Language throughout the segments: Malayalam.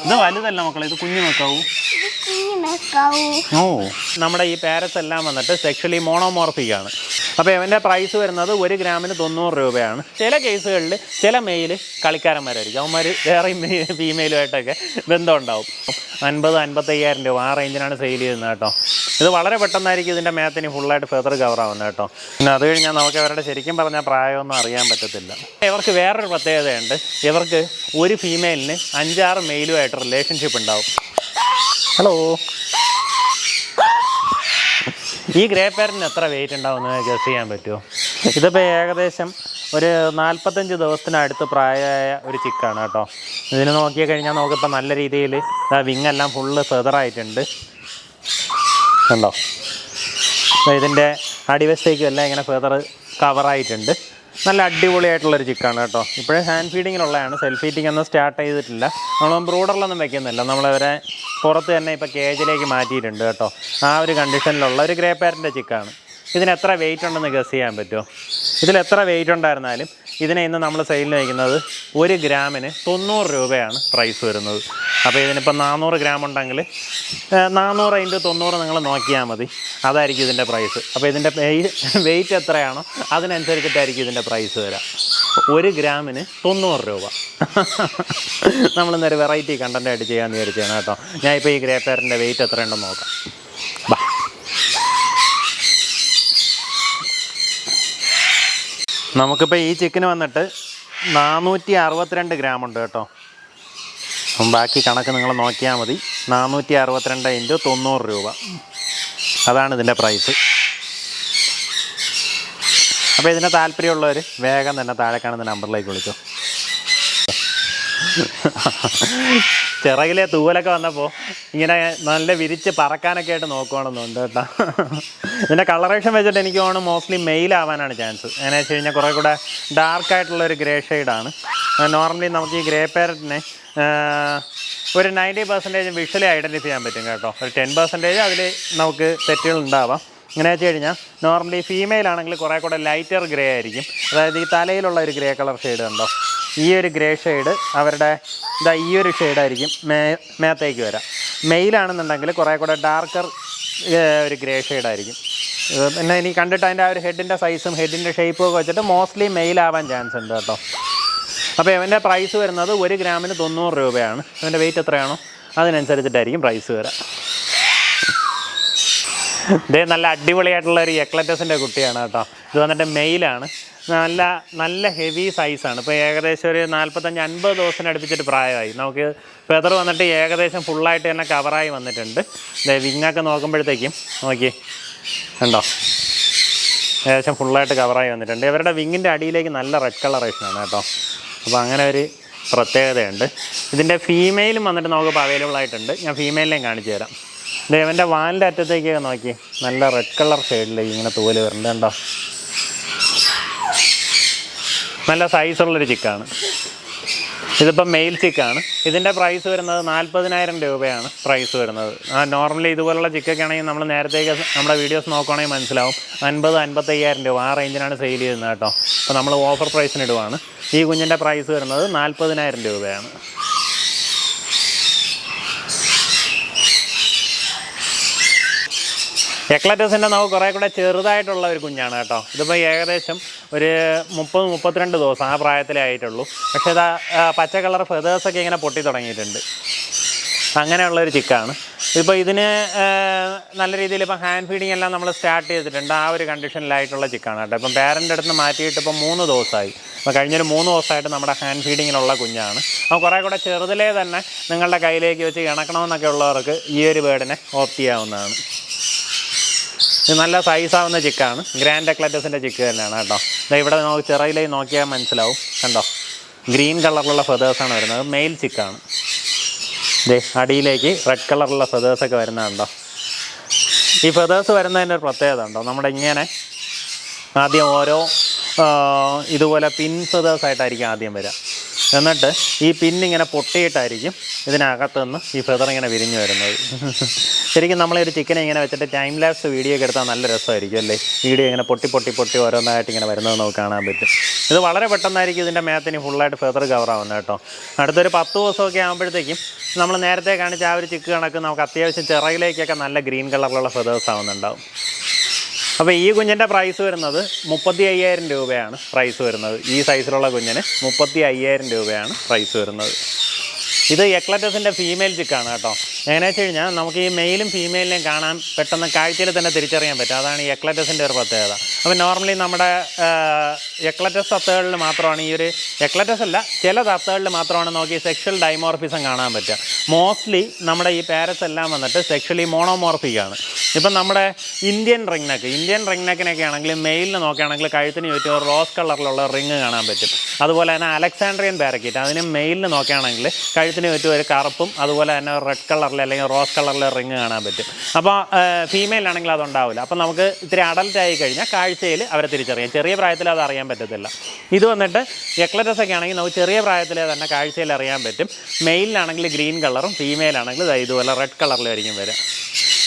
ഇത് വലുതല്ല മക്കളെ ഇത് കുഞ്ഞു മെക്കാവൂ ഓ നമ്മുടെ ഈ പാരസ് എല്ലാം വന്നിട്ട് സെക്ഷലി മോണോമോർഫിക് ആണ്. അപ്പോൾ ഇവന്റെ പ്രൈസ് വരുന്നത് ഒരു ഗ്രാമിന് തൊണ്ണൂറ് രൂപയാണ്. ചില കേസുകളിൽ ചില മെയിൽ കളിക്കാരന്മാരായിരിക്കും. അവന്മാർ വേറെ ഫീമെയിലുമായിട്ടൊക്കെ ബന്ധം ഉണ്ടാവും. അൻപത് അൻപത്തയ്യായിരം രൂപ ആ റേഞ്ചിനാണ് സെയിൽ ചെയ്യുന്നത് കേട്ടോ. ഇത് വളരെ പെട്ടെന്നായിരിക്കും ഇതിന്റെ മേത്തിന് ഫുള്ളായിട്ട് ഫെദർ കവർ ആവുന്നത് കേട്ടോ. പിന്നെ അത് കഴിഞ്ഞാൽ നമുക്ക് അവരുടെ ശരിക്കും പറഞ്ഞാൽ പ്രായമൊന്നും അറിയാൻ പറ്റത്തില്ല. ഇവർക്ക് വേറൊരു പ്രത്യേകതയുണ്ട്. ഇവർക്ക് ഒരു ഫീമെയിലിന് അഞ്ചാറ് മെയിലുമായിട്ട് റിലേഷൻഷിപ്പ് ഉണ്ടാവും. ഹലോ ഈ ഗ്രേ പാരറ്റിന് എത്ര വെയിറ്റ് ഉണ്ടാവുമെന്ന് ഗസ് ചെയ്യാൻ പറ്റുമോ? ഇതിപ്പോൾ ഏകദേശം ഒരു നാൽപ്പത്തഞ്ച് ദിവസത്തിനടുത്ത് പ്രായമായ ഒരു ചിക്കാണ് കേട്ടോ. ഇതിന് നോക്കിയാൽ കഴിഞ്ഞാൽ നമുക്കിപ്പോൾ നല്ല രീതിയിൽ ആ വിങ്ങെല്ലാം ഫുള്ള് ഫെതറായിട്ടുണ്ട് കണ്ടോ? ഇതിന്റെ അടിവശത്തേക്കും എല്ലാം ഇങ്ങനെ ഫെതർ കവറായിട്ടുണ്ട് നല്ല അടിപൊളിയായിട്ടുള്ളൊരു ചിക്കാണ് കേട്ടോ. ഇപ്പോഴും ഹാൻഡ് ഫീഡിങ്ങിലുള്ളതാണ് സെൽഫ് ഫീഡിങ് ഒന്നും സ്റ്റാർട്ട് ചെയ്തിട്ടില്ല. നമ്മൾ ബ്രൂഡറിലൊന്നും വെക്കുന്നില്ല. നമ്മളവരെ പുറത്ത് തന്നെ ഇപ്പോൾ കേജിലേക്ക് മാറ്റിയിട്ടുണ്ട് കേട്ടോ. ആ ഒരു കണ്ടീഷനിലുള്ള ഒരു ഗ്രേ പാരന്റെ ചിക്കാണ് ഇതിന് എത്ര വെയിറ്റ് ഉണ്ടെന്ന് ഗസ് ചെയ്യാൻ പറ്റുമോ? ഇതിൽ എത്ര വെയിറ്റ് ഉണ്ടായിരുന്നാലും ഇതിനെ ഇന്ന് നമ്മൾ സെയിലിന് വയ്ക്കുന്നത് ഒരു ഗ്രാമിന് തൊണ്ണൂറ് രൂപയാണ് പ്രൈസ് വരുന്നത്. അപ്പോൾ ഇതിനിപ്പോൾ നാനൂറ് ഗ്രാം ഉണ്ടെങ്കിൽ നാനൂറ് ഇന്റു തൊണ്ണൂറ് നിങ്ങൾ നോക്കിയാൽ മതി. അതായിരിക്കും ഇതിന്റെ പ്രൈസ് അപ്പോൾ ഇതിന്റെ വെയിറ്റ് എത്രയാണോ അതിനനുസരിച്ചിട്ടായിരിക്കും ഇതിന്റെ പ്രൈസ് വരാം. ഒരു ഗ്രാമിന് തൊണ്ണൂറ് രൂപ. നമ്മളിന്നൊരു വെറൈറ്റി കണ്ടന്റ് ആയിട്ട് ചെയ്യാമെന്ന് വിചാരിച്ചാണ് കേട്ടോ. ഞാൻ ഇപ്പോൾ ഈ ഗ്രേ വെയിറ്റ് എത്രയുണ്ടെന്ന് നോക്കാം. നമുക്കിപ്പോൾ ഈ ചിക്കന് വന്നിട്ട് നാനൂറ്റി അറുപത്തിരണ്ട് ഗ്രാം ഉണ്ട് കേട്ടോ. ബാക്കി കണക്ക് നിങ്ങൾ നോക്കിയാൽ മതി. നാനൂറ്റി അറുപത്തിരണ്ട് ഇന്റു തൊണ്ണൂറ് രൂപ. അതാണ് ഇതിന്റെ പ്രൈസ് അപ്പോൾ ഇതിന് താല്പര്യമുള്ളവർ വേഗം തന്നെ താഴെ കാണുന്ന നമ്പറിലേക്ക് വിളിച്ചോ. ചിറകിലെ തൂവലൊക്കെ വന്നപ്പോൾ ഇങ്ങനെ നല്ല വിരിച്ച് പറക്കാനൊക്കെ ആയിട്ട് നോക്കുവാണെന്നുണ്ട് കേട്ടോ. ഇതിന്റെ കളറേഷൻ വെച്ചിട്ട് എനിക്ക് തോന്നുന്നു മോസ്റ്റ്ലി മെയിൽ ആവാനാണ് ചാൻസ് എങ്ങനെ വെച്ച് കഴിഞ്ഞാൽ കുറേ കൂടെ ഡാർക്ക് ആയിട്ടുള്ള ഒരു ഗ്രേ ഷെയ്ഡാണ് നോർമലി നമുക്ക് ഈ ഗ്രേ പാരറ്റിനെ ഒരു നയന്റി പെർസെന്റേജ് വിഷ്വലി ഐഡന്റിഫൈ ചെയ്യാൻ പറ്റും കേട്ടോ. ഒരു ടെൻ പെർസെന്റേജ് അതിൽ നമുക്ക് തെറ്റുകൾ ഉണ്ടാവാം. ഇങ്ങനെ വെച്ച് കഴിഞ്ഞാൽ നോർമലി ഫീമെയിൽ ആണെങ്കിൽ കുറേ കൂടെ ലൈറ്റർ ഗ്രേ ആയിരിക്കും. അതായത് ഈ തലയിലുള്ള ഒരു ഗ്രേ കളർ ഷെയ്ഡ് ഉണ്ടോ ഈ ഒരു ഗ്രേ ഷെയ്ഡ് അവരുടെ ഇതാ ഈ ഒരു ഷെയ്ഡായിരിക്കും മേ മേത്തേക്ക് വരാം. മെയിലാണെന്നുണ്ടെങ്കിൽ കുറേ കൂടെ ഡാർക്കർ ഒരു ഗ്രേ ഷെയ്ഡായിരിക്കും പിന്നെ ഇനി കണ്ടിട്ട് അതിന്റെ ആ ഒരു ഹെഡിന്റെ സൈസും ഹെഡിന്റെ ഷേപ്പും ഒക്കെ വെച്ചിട്ട് മോസ്റ്റ്ലി മെയിലാവാൻ ചാൻസ് ഉണ്ട് കേട്ടോ. അപ്പോൾ ഇവന്റെ പ്രൈസ് വരുന്നത് ഒരു ഗ്രാമിന് തൊണ്ണൂറ് രൂപയാണ്. ഇവന്റെ വെയിറ്റ് എത്രയാണോ അതിനനുസരിച്ചിട്ടായിരിക്കും പ്രൈസ് വരാം. ഇതേ നല്ല അടിപൊളിയായിട്ടുള്ള ഒരു എക്ലറ്റസിന്റെ കുട്ടിയാണ് കേട്ടോ. ഇത് വന്നിട്ട് മെയിലാണ് നല്ല നല്ല ഹെവി സൈസാണ് ഇപ്പോൾ ഏകദേശം ഒരു നാൽപ്പത്തഞ്ച് അൻപത് ദിവസത്തിന് അടുപ്പിച്ചിട്ട് പ്രായമായി. നമുക്ക് ഫെതർ വന്നിട്ട് ഏകദേശം ഫുള്ളായിട്ട് തന്നെ കവറായി വന്നിട്ടുണ്ട്. വിങ്ങൊക്കെ നോക്കുമ്പോഴത്തേക്കും നോക്കി. ഉണ്ടോ ഏകദേശം ഫുള്ളായിട്ട് കവറായി വന്നിട്ടുണ്ട്. ഇവരുടെ വിങ്ങിന്റെ അടിയിലേക്ക് നല്ല റെഡ് കളറേഷനാണ് കേട്ടോ. അപ്പോൾ അങ്ങനെ ഒരു പ്രത്യേകതയുണ്ട്. ഇതിന്റെ ഫീമെയിലും വന്നിട്ട് നമുക്ക് അവൈലബിൾ ആയിട്ടുണ്ട്. ഞാൻ ഫീമെയിലിനെയും കാണിച്ചു തരാം. ദേവന്റെ വാലിന്റെ അറ്റത്തേക്കൊക്കെ നോക്കി. നല്ല റെഡ് കളർ ഷെയ്ഡിലേക്ക് ഇങ്ങനെ തൂൽ വരുന്നുണ്ട് കണ്ടോ? നല്ല സൈസുള്ളൊരു ചിക്കാണ് ഇതിപ്പോൾ മെയിൽ ചിക്കാണ് ഇതിന്റെ പ്രൈസ് വരുന്നത് നാൽപ്പതിനായിരം രൂപയാണ് പ്രൈസ് വരുന്നത്. ആ നോർമലി ഇതുപോലുള്ള ചിക്കൊക്കെ ആണെങ്കിൽ നമ്മൾ നേരത്തേക്ക് നമ്മുടെ വീഡിയോസ് നോക്കുകയാണെങ്കിൽ മനസ്സിലാവും. അൻപത് അൻപത്തയ്യായിരം രൂപ ആ റേഞ്ചിനാണ് സെയിൽ ചെയ്യുന്നത് കേട്ടോ. അപ്പോൾ നമ്മൾ ഓഫർ പ്രൈസിന് ഇടുവാണ്. ഈ കുഞ്ഞിന്റെ പ്രൈസ് വരുന്നത് നാൽപ്പതിനായിരം രൂപയാണ്. എക്ലറ്റസിന്റെ നമുക്ക് കുറേ കൂടെ ചെറുതായിട്ടുള്ള ഒരു കുഞ്ഞാണ് കേട്ടോ. ഇതിപ്പോൾ ഏകദേശം ഒരു മുപ്പത് മുപ്പത്തിരണ്ട് ദിവസം ആ പ്രായത്തിലേ ആയിട്ടുള്ളൂ. പക്ഷേ ഇതാ പച്ച കളർ ഫെതേഴ്സൊക്കെ ഇങ്ങനെ പൊട്ടി തുടങ്ങിയിട്ടുണ്ട്. അങ്ങനെയുള്ളൊരു ചിക്കാണ്. ഇപ്പോൾ ഇതിന് നല്ല രീതിയിൽ ഇപ്പം ഹാൻഡ് ഫീഡിങ് എല്ലാം നമ്മൾ സ്റ്റാർട്ട് ചെയ്തിട്ടുണ്ട്. ആ ഒരു കണ്ടീഷനിലായിട്ടുള്ള ചിക്കാണ് കേട്ടോ. ഇപ്പം പേരന്റെ അടുത്ത് മാറ്റിയിട്ട് ഇപ്പം മൂന്ന് ദിവസമായി. അപ്പോൾ കഴിഞ്ഞൊരു മൂന്ന് ദിവസമായിട്ട് നമ്മുടെ ഹാൻഡ് ഫീഡിങ്ങിനുള്ള കുഞ്ഞാണ്. അപ്പോൾ കുറേ കൂടെ ചെറുതിലേ തന്നെ നിങ്ങളുടെ കയ്യിലേക്ക് വെച്ച് ഇണക്കണമെന്നൊക്കെ ഉള്ളവർക്ക് ഈ ഒരു ബേർഡിനെ ഓപ്റ്റ് ചെയ്യാവുന്നതാണ്. ഇത് നല്ല സൈസാവുന്ന ചിക്കാണ്. ഗ്രാൻഡ് എക്ലറ്റസിന്റെ ചിക്ക് തന്നെയാണ് കേട്ടോ. ഇവിടെ നമുക്ക് ചെറയിലേ നോക്കിയാൽ മനസ്സിലാവും. കണ്ടോ? ഗ്രീൻ കളറിലുള്ള ഫെതേഴ്സാണ് വരുന്നത്. മെയിൽ ചിക്കാണ് ദേ അടിയിലേക്ക് റെഡ് കളറിലുള്ള ഫെതേഴ്സൊക്കെ വരുന്നതുണ്ടോ ഈ ഫെതേഴ്സ് വരുന്നതിന്റെ ഒരു പ്രത്യേകത ഉണ്ടോ? നമ്മുടെ ഇങ്ങനെ ആദ്യം ഓരോ ഇതുപോലെ പിൻ ഫെതേഴ്സ് ആയിട്ടായിരിക്കും ആദ്യം വരിക. എന്നിട്ട് ഈ പിന്നിങ്ങനെ പൊട്ടിയിട്ടായിരിക്കും ഇതിനകത്ത് നിന്ന് ഈ ഫെദർ ഇങ്ങനെ വിരിഞ്ഞു വരുന്നത്. ശരിക്കും നമ്മളൊരു ചിക്കനെ ഇങ്ങനെ വെച്ചിട്ട് ടൈം ലാപ്സ് വീഡിയോ ഒക്കെ എടുത്താൽ നല്ല രസമായിരിക്കും അല്ലേ? വീഡിയോ ഇങ്ങനെ പൊട്ടി പൊട്ടി പൊട്ടി ഓരോന്നായിട്ട് ഇങ്ങനെ വരുന്നത് നമുക്ക് കാണാൻ പറ്റും. ഇത് വളരെ പെട്ടെന്നായിരിക്കും ഇതിന്റെ മേത്തിന് ഫുള്ളായിട്ട് ഫെദർ കവർ ആവുന്നത് കേട്ടോ. അടുത്തൊരു പത്ത് ദിവസമൊക്കെ ആകുമ്പോഴത്തേക്കും നമ്മൾ നേരത്തെ കാണിച്ച ആ ഒരു ചിക്ക് കണക്ക് നമുക്ക് അത്യാവശ്യം ചിറകിലേക്കൊക്കെ നല്ല ഗ്രീൻ കളറിലുള്ള ഫെദേഴ്സ് ആവുന്നുണ്ടാവും. അപ്പോൾ ഈ കുഞ്ഞിന്റെ പ്രൈസ് വരുന്നത് മുപ്പത്തി അയ്യായിരം രൂപയാണ് പ്രൈസ് വരുന്നത്. ഈ സൈസിലുള്ള കുഞ്ഞിന് മുപ്പത്തി അയ്യായിരം രൂപയാണ് പ്രൈസ് വരുന്നത്. ഇത് എക്ലറ്റസിന്റെ ഫീമെയിൽ ചിക്കാണ് കേട്ടോ. എങ്ങനെയാ വെച്ച് കഴിഞ്ഞാൽ നമുക്ക് ഈ മെയിലും ഫീമെയിലിനെയും കാണാൻ പെട്ടെന്ന് കാഴ്ചയിൽ തന്നെ തിരിച്ചറിയാൻ പറ്റും. അതാണ് ഈ എക്ലറ്റസിന്റെ ഒരു പ്രത്യേകത. അപ്പോൾ നോർമലി നമ്മുടെ എക്ലറ്റസ് തത്തകളിൽ മാത്രമാണ് ഈ ഒരു എക്ലറ്റസ് അല്ല ചില തത്തകളിൽ മാത്രമാണ് നോക്കി സെക്ഷൽ ഡൈമോർഫിസം കാണാൻ പറ്റുക. മോസ്റ്റ്ലി നമ്മുടെ ഈ പാരസ് എല്ലാം വന്നിട്ട് സെക്ഷലി മോണോമോർഫിക് ആണ്. ഇപ്പം നമ്മുടെ Indian ring neck Indian ring നെക്കിനൊക്കെ ആണെങ്കിൽ മെയിലിന് നോക്കുകയാണെങ്കിൽ കഴുത്തിന് ചുറ്റും റോസ് കളറിലുള്ള റിങ് കാണാൻ പറ്റും. അതുപോലെ തന്നെ അലക്സാണ്ട്രിയൻ പാരക്കീറ്റ് അതിന് മെയിലിന് നോക്കുകയാണെങ്കിൽ കഴുത്തിന് ചുറ്റും ഒരു കറുപ്പും അതുപോലെ തന്നെ റെഡ് കളറിൽ അല്ലെങ്കിൽ റോസ് കളറിൽ റിങ് കാണാൻ പറ്റും. അപ്പോൾ ഫീമെയിലാണെങ്കിൽ അതുണ്ടാവില്ല. അപ്പോൾ നമുക്ക് ഇത്തിരി അഡൽട്ട് ആയി കഴിഞ്ഞാൽ കാഴ്ചയിൽ അവരെ തിരിച്ചറിയാം. ചെറിയ പ്രായത്തിൽ അത് അറിയാൻ പറ്റത്തില്ല. ഇത് വന്നിട്ട് എക്ലറ്റസ് ഒക്കെ ആണെങ്കിൽ നമുക്ക് ചെറിയ പ്രായത്തിൽ തന്നെ കാഴ്ചയിൽ അറിയാൻ പറ്റും. മെയിലിനാണെങ്കിൽ ഗ്രീൻ കളറും ഫീമെയിലാണെങ്കിൽ ഇതുപോലെ റെഡ് കളറിലായിരിക്കും വരാം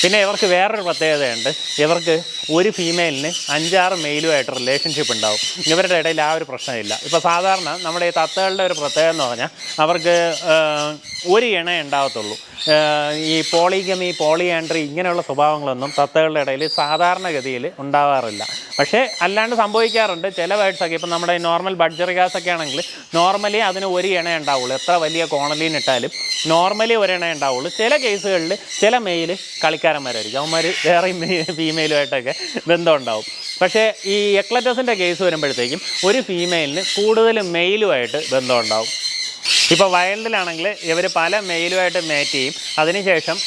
പിന്നെ ഇവർക്ക് വേറൊരു പ്രത്യേകതയുണ്ട്. ഇവർക്ക് ഒരു ഫീമെയിലിന് അഞ്ചാറ് മെയിലുമായിട്ട് റിലേഷൻഷിപ്പ് ഉണ്ടാവും. ഇവരുടെ ഇടയിൽ ആ ഒരു പ്രശ്നമില്ല. ഇപ്പോൾ സാധാരണ നമ്മുടെ ഈ തത്തകളുടെ ഒരു പ്രത്യേകത എന്ന് പറഞ്ഞാൽ അവർക്ക് ഒരു ഇണ ഉണ്ടാവത്തുള്ളൂ. ഈ പോളിഗമി പോളിയാൻഡ്രി ഇങ്ങനെയുള്ള സ്വഭാവങ്ങളൊന്നും തത്തകളുടെ ഇടയിൽ സാധാരണഗതിയിൽ ഉണ്ടാവാറില്ല. പക്ഷേ അല്ലാണ്ട് സംഭവിക്കാറുണ്ട്. ചില ബേഡ്സൊക്കെ ഇപ്പം നമ്മുടെ നോർമൽ ബഡ്ജറി ഒക്കെ ആണെങ്കിൽ നോർമലി അതിന് ഒരു ഇണ ഉണ്ടാവുള്ളൂ. എത്ര വലിയ കോണലീൻ ഇട്ടാലും നോർമലി ഒരു ഇണ ഉണ്ടാവുള്ളൂ. ചില കേസുകളിൽ ചില മെയിൽ കളിക്കാരന്മാരായിരിക്കും. അവന്മാർ വേറെ ഫീമെയിലുമായിട്ടൊക്കെ ബന്ധം ഉണ്ടാവും പക്ഷേ ഈ എക്ലറ്റസിന്റെ കേസ് വരുമ്പോഴത്തേക്കും ഒരു ഫീമെയിലിന് കൂടുതൽ മെയിലുമായിട്ട് ബന്ധം ഉണ്ടാവും ഇപ്പോൾ വൈൽഡിലാണെങ്കിൽ ഇവർ പല മെയിലുമായിട്ട് മേറ്റ് ചെയ്യും. അതിനുശേഷം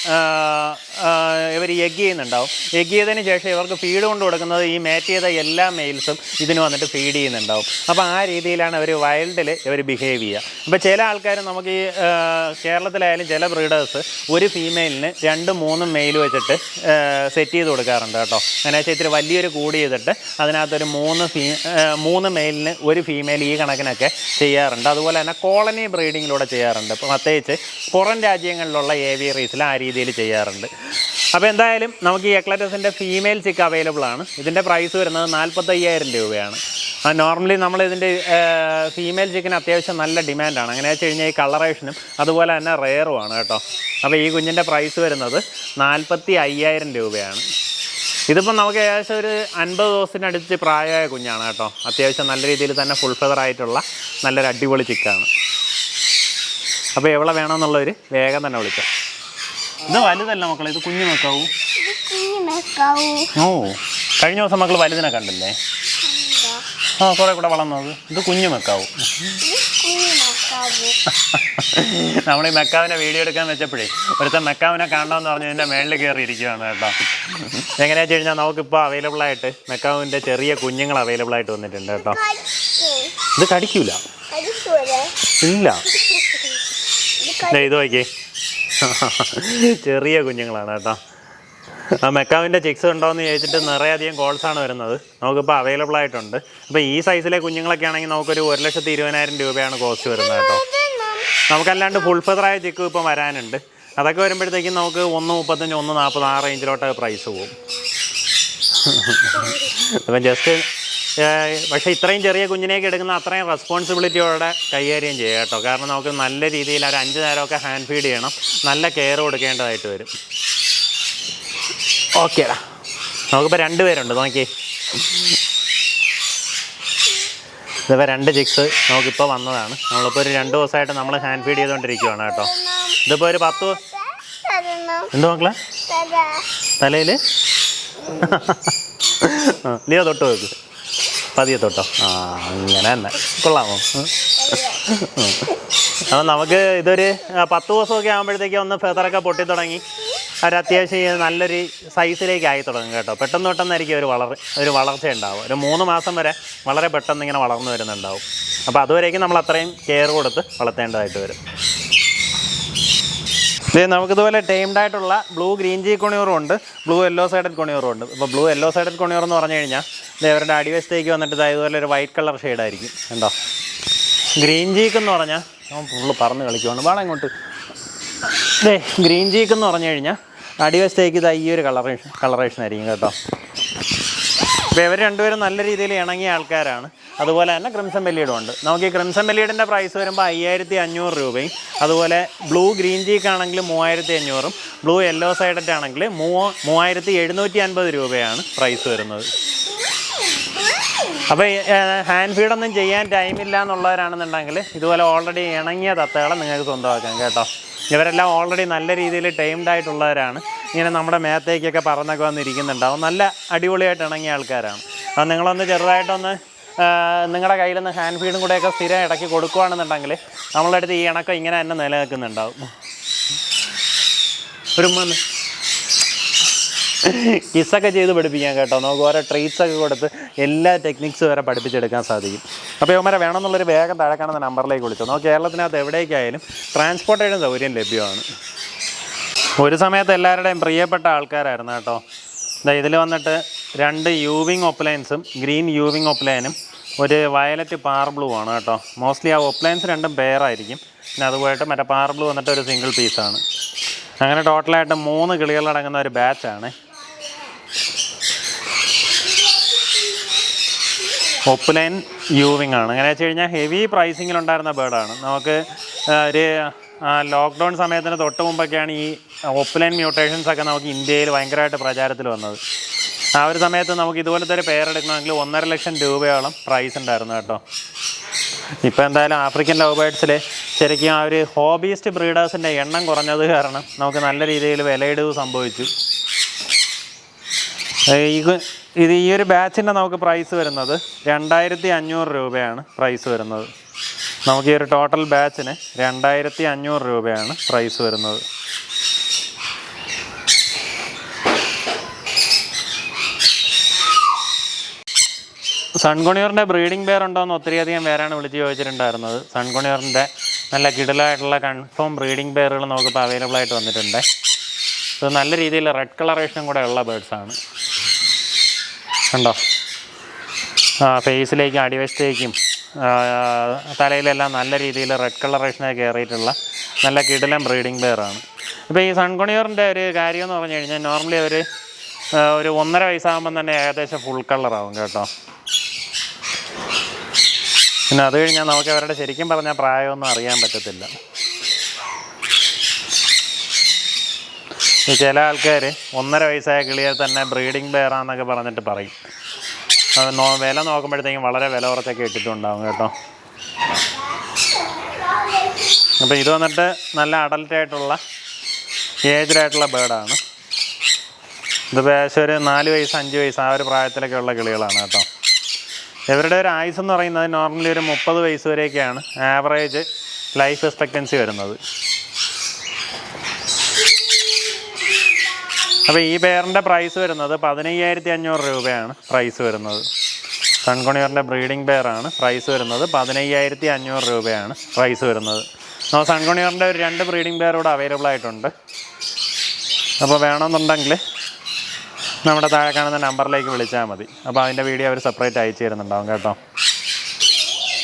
ഇവർ എഗ് ചെയ്യുന്നുണ്ടാവും. എഗ് ചെയ്തതിന് ശേഷം ഇവർക്ക് ഫീഡ് കൊണ്ട് കൊടുക്കുന്നത് ഈ മേറ്റ് ചെയ്ത എല്ലാ മെയിൽസും ഇതിന് വന്നിട്ട് ഫീഡ് ചെയ്യുന്നുണ്ടാവും. അപ്പോൾ ആ രീതിയിലാണ് അവർ വൈൽഡിൽ ഇവർ ബിഹേവ് ചെയ്യുക. അപ്പോൾ ചില ആൾക്കാർ നമുക്ക് ഈ കേരളത്തിലായാലും ചില ബ്രീഡേഴ്സ് ഒരു ഫീമെയിലിന് രണ്ടും മൂന്നും മെയിൽ വെച്ചിട്ട് സെറ്റ് ചെയ്ത് കൊടുക്കാറുണ്ട് കേട്ടോ. അങ്ങനെ ഇത്തിരി വലിയൊരു കൂട് ചെയ്തിട്ട് അതിനകത്തൊരു മൂന്ന് ഫീ മൂന്ന് മെയിലിന് ഒരു ഫീമെയിൽ ഈ കണക്കിനൊക്കെ ചെയ്യാറുണ്ട്. അതുപോലെ തന്നെ കോളനി ബ്രീഡിങ്ങിലൂടെ ചെയ്യാറുണ്ട്. ഇപ്പോൾ പ്രത്യേകിച്ച് പുറം രാജ്യങ്ങളിലുള്ള ഏവിയറീസിൽ ആ രീതിയിൽ ചെയ്യാറുണ്ട്. അപ്പോൾ എന്തായാലും നമുക്ക് ഈ എക്ലറ്റസിന്റെ ഫീമെയിൽ ചിക്ക് അവൈലബിൾ ആണ്. ഇതിന്റെ പ്രൈസ് വരുന്നത് നാൽപ്പത്തയ്യായിരം രൂപയാണ്. നോർമലി നമ്മൾ ഇതിന്റെ ഫീമെയിൽ ചിക്കന് അത്യാവശ്യം നല്ല ഡിമാൻഡാണ് അങ്ങനെ വെച്ച് കഴിഞ്ഞാൽ ഈ കളറേഷനും അതുപോലെ തന്നെ റെയറുമാണ് കേട്ടോ. അപ്പോൾ ഈ കുഞ്ഞിന്റെ പ്രൈസ് വരുന്നത് നാൽപ്പത്തി അയ്യായിരം രൂപയാണ്. ഇതിപ്പോൾ നമുക്ക് ഏകദേശം ഒരു അൻപത് ദിവസത്തിനടുത്ത് പ്രായമായ കുഞ്ഞാണ് കേട്ടോ. അത്യാവശ്യം നല്ല രീതിയിൽ തന്നെ ഫുൾ ഫെദർ ആയിട്ടുള്ള നല്ലൊരു അടിപൊളി ചിക്കാണ്. അപ്പോൾ എവിടെ വേണമെന്നുള്ളവർ വേഗം തന്നെ വിളിക്കാം. ഇത് വലുതല്ല മക്കളെ ഇത് കുഞ്ഞു മക്കാവൂ ഓ കഴിഞ്ഞ ദിവസം മക്കൾ വലുതിനെ കണ്ടില്ലേ? ആ കുറേ കൂടെ വളർന്നത് ഇത് കുഞ്ഞു മെക്കാവൂ. നമ്മൾ ഈ മെക്കാവിനെ വീഡിയോ എടുക്കാൻ വെച്ചപ്പോഴേ ഒരുത്തൻ മെക്കാവിനെ കാണണമെന്ന് പറഞ്ഞ് ഇതിന്റെ മേളിൽ കയറി ഇരിക്കുകയാണ് കേട്ടോ. എങ്ങനെയാണെന്ന് വെച്ച് കഴിഞ്ഞാൽ നമുക്കിപ്പോൾ അവൈലബിൾ ആയിട്ട് മെക്കാവിന്റെ ചെറിയ കുഞ്ഞുങ്ങൾ അവൈലബിൾ ആയിട്ട് വന്നിട്ടുണ്ട് കേട്ടോ. ഇത് കടിക്കൂല. ഇല്ല. ഇത് വായിക്കേ ചെറിയ കുഞ്ഞുങ്ങളാണ് കേട്ടോ. ആ മെക്കാവിന്റെ ചിക്സ് ഉണ്ടോയെന്ന് ചോദിച്ചിട്ട് നിറയധികം കോൾസാണ് വരുന്നത്. നമുക്കിപ്പോൾ അവൈലബിൾ ആയിട്ടുണ്ട്. അപ്പോൾ ഈ സൈസിലെ കുഞ്ഞുങ്ങളൊക്കെ ആണെങ്കിൽ നമുക്കൊരു ഒരു ലക്ഷത്തി ഇരുപതിനായിരം രൂപയാണ് കോസ്റ്റ് വരുന്നത് കേട്ടോ. നമുക്കല്ലാണ്ട് ഫുൾ ഫെതറായ ചിക്കും ഇപ്പം വരാനുണ്ട്. അതൊക്കെ വരുമ്പോഴത്തേക്കും നമുക്ക് ഒന്ന് മുപ്പത്തഞ്ച് ഒന്ന് നാൽപ്പത് ആ റേഞ്ചിലോട്ട് പ്രൈസ് പോകും അപ്പം ജസ്റ്റ് പക്ഷേ ഇത്രയും ചെറിയ കുഞ്ഞിനെയൊക്കെ എടുക്കുന്ന അത്രയും റെസ്പോൺസിബിലിറ്റിയോടെ കൈകാര്യം ചെയ്യുക കേട്ടോ. കാരണം നമുക്ക് നല്ല രീതിയിൽ ഒരു അഞ്ച് നേരമൊക്കെ ഹാൻഡ് ഫീഡ് ചെയ്യണം. നല്ല കെയർ കൊടുക്കേണ്ടതായിട്ട് വരും. ഓക്കേടാ നമുക്കിപ്പോൾ രണ്ട് പേരുണ്ട്. നോക്കി. ഇതിപ്പോൾ രണ്ട് ചിക്സ് നമുക്കിപ്പോൾ വന്നതാണ്. നമ്മളിപ്പോൾ ഒരു രണ്ട് ദിവസമായിട്ട് നമ്മൾ ഹാൻഡ് ഫീഡ് ചെയ്തുകൊണ്ടിരിക്കുകയാണ് കേട്ടോ. ഇതിപ്പോൾ ഒരു പത്ത് എന്തോ മക്കളെ? തലയിൽ ലിയോ തൊട്ട് വെക്ക് പതിയെ തൊട്ടോ ആ അങ്ങനെ തന്നെ. കൊള്ളാമോ? അപ്പം നമുക്ക് ഇതൊരു പത്ത് ദിവസമൊക്കെ ആകുമ്പോഴത്തേക്കും ഒന്ന് ഫെതറൊക്കെ പൊട്ടി തുടങ്ങി. ഒരു അത്യാവശ്യം നല്ലൊരു സൈസിലേക്ക് ആയി തുടങ്ങും കേട്ടോ. പെട്ടെന്ന് പെട്ടെന്നായിരിക്കും ഒരു വളർ ഒരു വളർച്ച ഉണ്ടാവും ഒരു മൂന്ന് മാസം വരെ വളരെ പെട്ടെന്ന് ഇങ്ങനെ വളർന്നു വരുന്നുണ്ടാവും. അപ്പോൾ അതുവരേക്കും നമ്മൾ അത്രയും കെയർ കൊടുത്ത് വളർത്തേണ്ടതായിട്ട് വരും. നമുക്കിതുപോലെ ടൈംഡ് ആയിട്ടുള്ള ബ്ലൂ ഗ്രീൻ ജി കൊണിയൂറും ഉണ്ട്. ബ്ലൂ യെല്ലോ സൈഡഡ് കൊണിയൂറും ഉണ്ട്. ഇപ്പോൾ ബ്ലൂ യെല്ലോ സൈഡഡ് കൊണിയൂർ എന്ന് പറഞ്ഞു കഴിഞ്ഞാൽ ഇത് ഇവരുടെ അടിവശത്തേക്ക് വന്നിട്ട് ഇതായതുപോലെ ഒരു വൈറ്റ് കളർ ഷെയ്ഡായിരിക്കും ഉണ്ടോ ഗ്രീൻ ജീക്ക് എന്ന് പറഞ്ഞാൽ ഞാൻ ഫുള്ള് പറന്ന് കളിക്കുവാണ്. വേണം ഇങ്ങോട്ട് ദേ ഗ്രീൻ ജീക്ക് എന്ന് പറഞ്ഞു കഴിഞ്ഞാൽ അടിവശത്തേക്ക് ഇതാ ഈ ഒരു കളറേഷൻ കളറേഷൻ ആയിരിക്കും കേട്ടോ. അപ്പോൾ ഇവർ രണ്ടുപേരും നല്ല രീതിയിൽ ഇണങ്ങിയ ആൾക്കാരാണ്. അതുപോലെ തന്നെ ക്രിംസൺ ബെല്ലീഡും ഉണ്ട്. നമുക്ക് ഈ ക്രിംസൺ ബെല്ലീഡിന്റെ പ്രൈസ് വരുമ്പോൾ അയ്യായിരത്തി അഞ്ഞൂറ് രൂപയും അതുപോലെ ബ്ലൂ ഗ്രീൻ ചീക്ക് ആണെങ്കിൽ മൂവായിരത്തി അഞ്ഞൂറും ബ്ലൂ യെല്ലോ സൈഡറ്റ് ആണെങ്കിൽ മൂവ മൂവായിരത്തി എഴുന്നൂറ്റി അൻപത് രൂപയാണ് പ്രൈസ് വരുന്നത് അപ്പോൾ ഹാൻഡ് ഫീഡൊന്നും ചെയ്യാൻ ടൈമില്ല എന്നുള്ളവരാണെന്നുണ്ടെങ്കിൽ ഇതുപോലെ ഓൾറെഡി ഇണങ്ങിയ തത്തകളെ നിങ്ങൾക്ക് സ്വന്തമാക്കാം കേട്ടോ. ഇവരെല്ലാം ഓൾറെഡി നല്ല രീതിയിൽ ടൈംഡ് ആയിട്ടുള്ളവരാണ്. ഇങ്ങനെ നമ്മുടെ മേത്തേക്കൊക്കെ പറന്നൊക്കെ വന്നിരിക്കുന്നുണ്ടാവും നല്ല അടിപൊളിയായിട്ട് ഇണങ്ങിയ ആൾക്കാരാണ്. അപ്പോൾ നിങ്ങളൊന്ന് ചെറുതായിട്ടൊന്ന് നിങ്ങളുടെ കയ്യിൽ നിന്ന് ഹാൻഡ് ഫീഡും കൂടെയൊക്കെ സ്ഥിരം ഇടയ്ക്ക് കൊടുക്കുകയാണെന്നുണ്ടെങ്കിൽ നമ്മളുടെ അടുത്ത് ഈ ഇണക്കം ഇങ്ങനെ തന്നെ നിലനിൽക്കുന്നുണ്ടാവും. ഒരു മൂന്ന് കിസ്സൊക്കെ ചെയ്ത് പഠിപ്പിക്കാം കേട്ടോ. നമുക്ക് ഓരോ ട്രീറ്റ്സ് ഒക്കെ കൊടുത്ത് എല്ലാ ടെക്നിക്സ് വരെ പഠിപ്പിച്ചെടുക്കാൻ സാധിക്കും. അപ്പോൾ ഇവന്മാരെ വേണമെന്നുള്ളൊരു വേഗം താഴെ കാണുന്ന നമ്പറിലേക്ക് വിളിച്ചോ. നമുക്ക് കേരളത്തിനകത്ത് എവിടേക്കായാലും ട്രാൻസ്പോർട്ടേഷൻ സൗകര്യം ലഭ്യമാണ്. ഒരു സമയത്ത് എല്ലാവരുടെയും പ്രിയപ്പെട്ട ആൾക്കാരായിരുന്നു കേട്ടോ. ഇതിൽ വന്നിട്ട് രണ്ട് യൂവിങ് ഒപ്ലൈൻസും ഗ്രീൻ യൂവിങ് ഒപ്ലൈനും ഒരു വയലറ്റ് പാർ ബ്ലൂ ആണ് കേട്ടോ. മോസ്റ്റ്ലി ആ ഒപ്ലൈൻസ് രണ്ടും പെയറായിരിക്കും പിന്നെ അതുപോലെ മറ്റേ പാർ ബ്ലൂ വന്നിട്ട് ഒരു സിംഗിൾ പീസാണ് അങ്ങനെ ടോട്ടലായിട്ട് മൂന്ന് കിളികളടങ്ങുന്ന ഒരു ബാച്ചാണ് ഒപ്ലൈൻ യൂവിങ് ആണ്. അങ്ങനെ വെച്ച് കഴിഞ്ഞാൽ ഹെവി പ്രൈസിങ്ങിലുണ്ടായിരുന്ന ബേർഡാണ് നമുക്ക് ഒരു ലോക്ക്ഡൗൺ സമയത്തിന് തൊട്ട് മുമ്പൊക്കെയാണ് ഈ ഒപ്ലൈൻ മ്യൂട്ടേഷൻസ് ഒക്കെ നമുക്ക് ഇന്ത്യയിൽ ഭയങ്കരമായിട്ട് പ്രചാരത്തിൽ വന്നത്. ആ ഒരു സമയത്ത് നമുക്ക് ഇതുപോലത്തെ ഒരു പേരെടുക്കണമെങ്കിൽ ഒന്നര ലക്ഷം രൂപയോളം പ്രൈസ് ഉണ്ടായിരുന്നു കേട്ടോ. ഇപ്പോൾ എന്തായാലും ആഫ്രിക്കൻ ലവ് ബേഡ്സിൽ ശരിക്കും ആ ഒരു ഹോബിയിസ്റ്റ് ബ്രീഡേഴ്സിന്റെ എണ്ണം കുറഞ്ഞത് കാരണം നമുക്ക് നല്ല രീതിയിൽ വിലയിടിവ് സംഭവിച്ചു. ഇത് ഈ ഒരു ബാച്ചിന്റെ നമുക്ക് പ്രൈസ് വരുന്നത് രണ്ടായിരത്തി അഞ്ഞൂറ് രൂപയാണ് പ്രൈസ് വരുന്നത്. നമുക്ക് ഈ ഒരു ടോട്ടൽ ബാച്ചിന് രണ്ടായിരത്തി അഞ്ഞൂറ് രൂപയാണ് പ്രൈസ് വരുന്നത്. സൺകുണിയറിന്റെ ബ്രീഡിംഗ് പേർ ഉണ്ടോ എന്ന് ഒത്തിരിയധികം പേരാണ് വിളിച്ച് ചോദിച്ചിട്ടുണ്ടായിരുന്നത്. സൺകുണിയറിന്റെ നല്ല കിടലായിട്ടുള്ള കൺഫേം ബ്രീഡിംഗ് പെയറുകൾ നമുക്കിപ്പോൾ അവൈലബിൾ ആയിട്ട് വന്നിട്ടുണ്ട്. ഇത് നല്ല രീതിയിൽ റെഡ് കളറേഷനും കൂടെ ഉള്ള ബേഡ്സാണ് കണ്ടോ? ഫേസിലേക്കും അടിവശത്തേക്കും തലയിലെല്ലാം നല്ല രീതിയിൽ റെഡ് കളറേഷനെ കയറിയിട്ടുള്ള നല്ല കിടലം ബ്രീഡിംഗ് പെയറാണ് ഇപ്പോൾ ഈ സൺകുണിയറിന്റെ ഒരു കാര്യം എന്ന് പറഞ്ഞു കഴിഞ്ഞാൽ നോർമലി അവർ ഒരു ഒന്നര വയസ്സാകുമ്പം തന്നെ ഏകദേശം ഫുൾ കളറാവും കേട്ടോ. പിന്നെ അത് കഴിഞ്ഞാൽ നമുക്ക് അവരുടെ ശരിക്കും പറഞ്ഞാൽ പ്രായമൊന്നും അറിയാൻ പറ്റത്തില്ല. ഈ ചില ആൾക്കാർ ഒന്നര വയസ്സായ കിളിയെ തന്നെ ബ്രീഡിംഗ് ബെയറാന്നൊക്കെ പറഞ്ഞിട്ട് പറയും. നോ വില നോക്കുമ്പോഴത്തേക്കും വളരെ വില കുറച്ചൊക്കെ ഇട്ടിട്ടുണ്ടാവും കേട്ടോ. അപ്പോൾ ഇത് വന്നിട്ട് നല്ല അഡൽട്ടായിട്ടുള്ള ഏജ്ഡായിട്ടുള്ള ബേർഡാണ് ഇത് ഏകദേശം ഒരു നാല് വയസ്സ് അഞ്ച് വയസ്സ് ആ ഒരു പ്രായത്തിലൊക്കെ ഉള്ള കിളികളാണ് കേട്ടോ. ഇവരുടെ ഒരു ആയുസ് എന്ന് പറയുന്നത് നോർമലി ഒരു മുപ്പത് വയസ്സ് വരെയൊക്കെയാണ്. ആവറേജ് ലൈഫ് എക്സ്പെക്റ്റൻസി വരുന്നത്. അപ്പോൾ ഈ പെയറിന്റെ പ്രൈസ് വരുന്നത് പതിനയ്യായിരത്തി അഞ്ഞൂറ് രൂപയാണ് പ്രൈസ് വരുന്നത്. സൺകുണിയറിന്റെ ബ്രീഡിംഗ് പെയറാണ് പ്രൈസ് വരുന്നത് പതിനയ്യായിരത്തി അഞ്ഞൂറ് രൂപയാണ് പ്രൈസ് വരുന്നത്. അപ്പോൾ സൺകുണിയറിന്റെ ഒരു രണ്ട് ബ്രീഡിംഗ് പെയർ ഇവിടെ അവൈലബിൾ ആയിട്ടുണ്ട്. അപ്പോൾ വേണമെന്നുണ്ടെങ്കിൽ നമ്മുടെ താഴെ കാണുന്ന നമ്പറിലേക്ക് വിളിച്ചാൽ മതി. അപ്പോൾ അതിന്റെ വീഡിയോ അവർ സെപ്പറേറ്റ് അയച്ചു തരുന്നുണ്ടാവും കേട്ടോ.